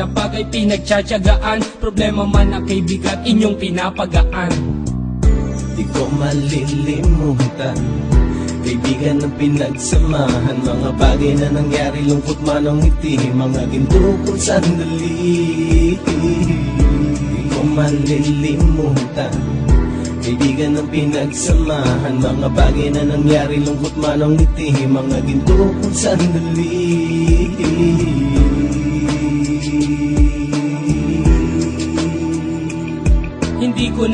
nakalapag ay pinagtsatsagaan. Problema man na kay bigat, inyong pinapagaan. Di ko malilimutan. Kaibigan ng pinagsamahan. Mga bagay na nangyari Lungkot man ang ngiti. Mga ginto kong sandali. Di ko malilimutan. Kaibigan ng pinagsamahan. Mga bagay na nangyari Lungkot man ang ngiti. Mga ginto kong sandali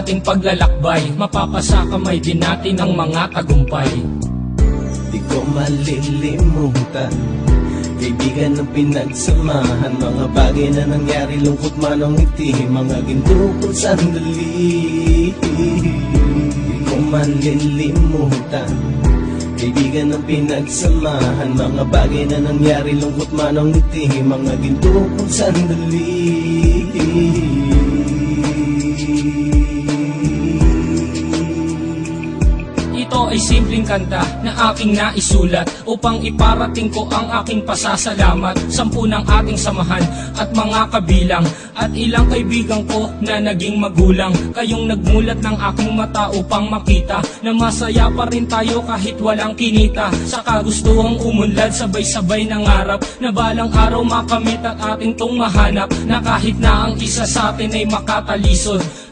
ating paglalakbay. Mapapasa kamay din natin ang mga tagumpay. Di ko malilimutan Kaibigan ng pinagsamahan. Mga bagay na nangyari Lungkot man ang ngiti Mga ginto kong sandali. Di ko malilimutan Kaibigan ng pinagsamahan. Mga bagay na nangyari Lungkot man ang ngiti Mga ginto kong sandali. Ito ay simpleng kanta na aking naisulat Upang iparating ko ang aking pasasalamat. Sampu ng ating samahan at mga kabilang At ilang kaibigan ko na naging magulang. Kayong nagmulat ng aking mata upang makita Na masaya pa rin tayo kahit walang kinita. Sa kagustuhang umunlad sabay-sabay nangarap Na balang araw makamit at ating tong mahanap Na kahit na ang isa sa atin ay makatalisod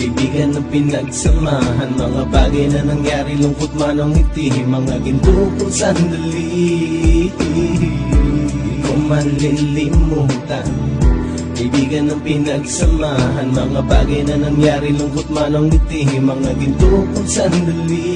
Kaibigan ng pinagsamahan. Mga bagay na nangyari Lungkot man ang ngiti. Mga ginto kong sandali Di ko malilimutan Kaibigan ng pinagsamahan. Mga bagay na nangyari Lungkot man ang ngiti. Mga ginto kong sandali